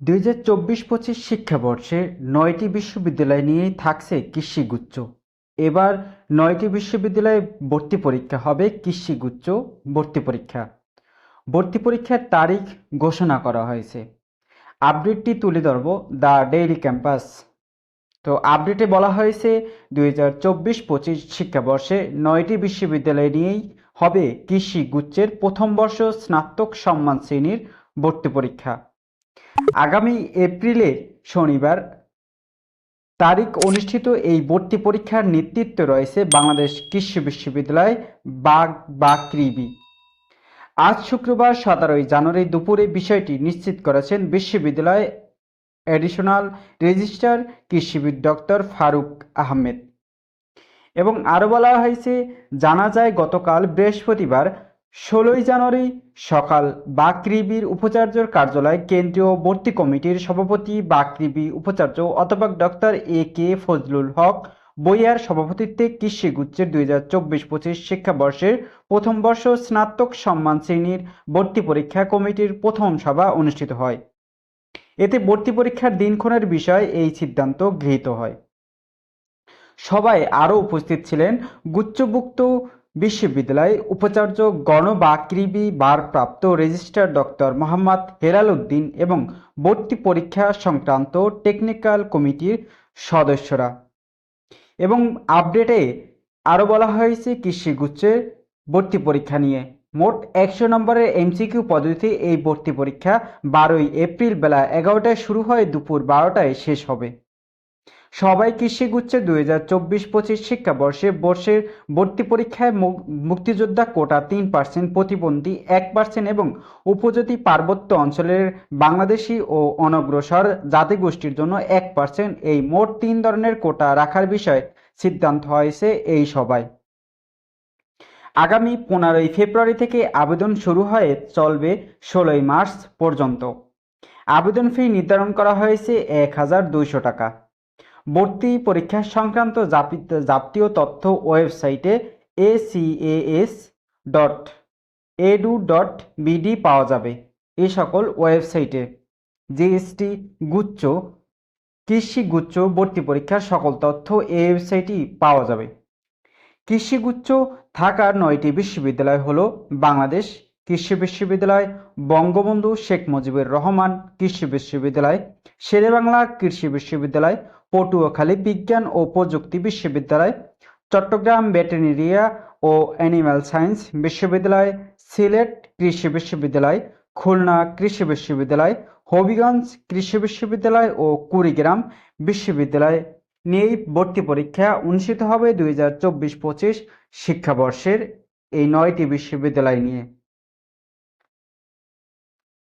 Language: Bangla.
দুই হাজার চব্বিশ পঁচিশ শিক্ষাবর্ষে নয়টি বিশ্ববিদ্যালয় নিয়েই থাকছে কৃষিগুচ্ছ। এবার নয়টি বিশ্ববিদ্যালয়ে ভর্তি পরীক্ষা হবে কৃষিগুচ্ছ ভর্তি পরীক্ষা। ভর্তি পরীক্ষার তারিখ ঘোষণা করা হয়েছে। আপডেটটি তুলে ধরব দ্য ডেইলি ক্যাম্পাস। তো আপডেটে বলা হয়েছে, দুই হাজার চব্বিশ পঁচিশ শিক্ষাবর্ষে নয়টি বিশ্ববিদ্যালয় নিয়েই হবে কৃষি গুচ্ছের প্রথম বর্ষ স্নাতক সম্মান শ্রেণির ভর্তি পরীক্ষা। আগামী এপ্রিলে শনিবার তারিখ অনুষ্ঠিত এই ভর্তি পরীক্ষার নেতৃত্বে রয়েছে বাংলাদেশ কৃষি বিশ্ববিদ্যালয় বাগ বা কৃবি। আজ শুক্রবার সতেরোই জানুয়ারি দুপুরে বিষয়টি নিশ্চিত করেছেন বিশ্ববিদ্যালয় অ্যাডিশনাল রেজিস্ট্রার কৃষিবিদ ডক্টর ফারুক আহমেদ। এবং আরও বলা হয়েছে, জানা যায় গতকাল বৃহস্পতিবার ষোলোই জানুয়ারি সকাল বাকৃবির উপাচার্যর কার্যালয় কেন্দ্রীয় ভর্তি কমিটির সভাপতি, বাকৃবি উপাচার্য অধ্যাপক ডক্টর এ কে ফজলুল হক বইয়ার সভাপতিত্বে কৃষি গুচ্ছের দুই হাজার চব্বিশ পঁচিশ শিক্ষাবর্ষের প্রথম বর্ষ স্নাতক সম্মান শ্রেণির ভর্তি পরীক্ষা কমিটির প্রথম সভা অনুষ্ঠিত হয়। এতে ভর্তি পরীক্ষার দিনক্ষণের বিষয়ে এই সিদ্ধান্ত গৃহীত হয়। সবাই আরও উপস্থিত ছিলেন গুচ্ছভুক্ত বিশ্ববিদ্যালয় উপাচার্য গণবাকৃবি বারপ্রাপ্ত রেজিস্ট্রার ডক্টর মোহাম্মদ হেলাল উদ্দিন এবং ভর্তি পরীক্ষা সংক্রান্ত টেকনিক্যাল কমিটির সদস্যরা। এবং আপডেটে আরও বলা হয়েছে কৃষিগুচ্ছের ভর্তি পরীক্ষা নিয়ে। মোট একশো নম্বরের এমসিকিউ পদ্ধতিতে এই ভর্তি পরীক্ষা বারোই এপ্রিল বেলা এগারোটায় শুরু হয়, দুপুর বারোটায় শেষ হবে। সবাই কৃষিগুচ্ছে দুই হাজার চব্বিশ পঁচিশ শিক্ষাবর্ষে বর্ষের ভর্তি পরীক্ষায় মুক্তিযোদ্ধা কোটা তিন পার্সেন্ট প্রতিবন্ধী এক পার্সেন্ট এবং উপজাতি পার্বত্য অঞ্চলের বাংলাদেশি ও অনগ্রসর জাতিগোষ্ঠীর জন্য এক পার্সেন্ট এই মোট তিন ধরনের কোটা রাখার বিষয়ে সিদ্ধান্ত হয়েছে এই সভায়। আগামী পনেরোই ফেব্রুয়ারি থেকে আবেদন শুরু হয়ে চলবে ষোলোই মার্চ পর্যন্ত। আবেদন ফি নির্ধারণ করা হয়েছে এক হাজার দুইশো টাকা। ভর্তি পরীক্ষা সংক্রান্ত যাবতীয় তথ্য ওয়েবসাইটে ACAS dot edu dot BD পাওয়া যাবে এ সকল ওয়েবসাইটে। জিএসটি গুচ্ছ, কৃষি গুচ্ছ ভর্তি পরীক্ষার সকল তথ্য এই ওয়েবসাইটই পাওয়া যাবে। কৃষিগুচ্ছ থাকার নয়টি বিশ্ববিদ্যালয় হলো বাংলাদেশ কৃষি বিশ্ববিদ্যালয়, বঙ্গবন্ধু শেখ মুজিবুর রহমান কৃষি বিশ্ববিদ্যালয়, শেরেবাংলা কৃষি বিশ্ববিদ্যালয়, পটুয়াখালী বিজ্ঞান ও প্রযুক্তি বিশ্ববিদ্যালয়, চট্টগ্রাম ভেটেরিনারিয়া ও অ্যানিম্যাল সায়েন্স বিশ্ববিদ্যালয়, সিলেট কৃষি বিশ্ববিদ্যালয়, খুলনা কৃষি বিশ্ববিদ্যালয়, হবিগঞ্জ কৃষি বিশ্ববিদ্যালয় ও কুড়িগ্রাম বিশ্ববিদ্যালয় নিয়েই ভর্তি পরীক্ষা অনুষ্ঠিত হবে দুই হাজার চব্বিশ পঁচিশ শিক্ষাবর্ষের এই নয়টি বিশ্ববিদ্যালয় নিয়ে।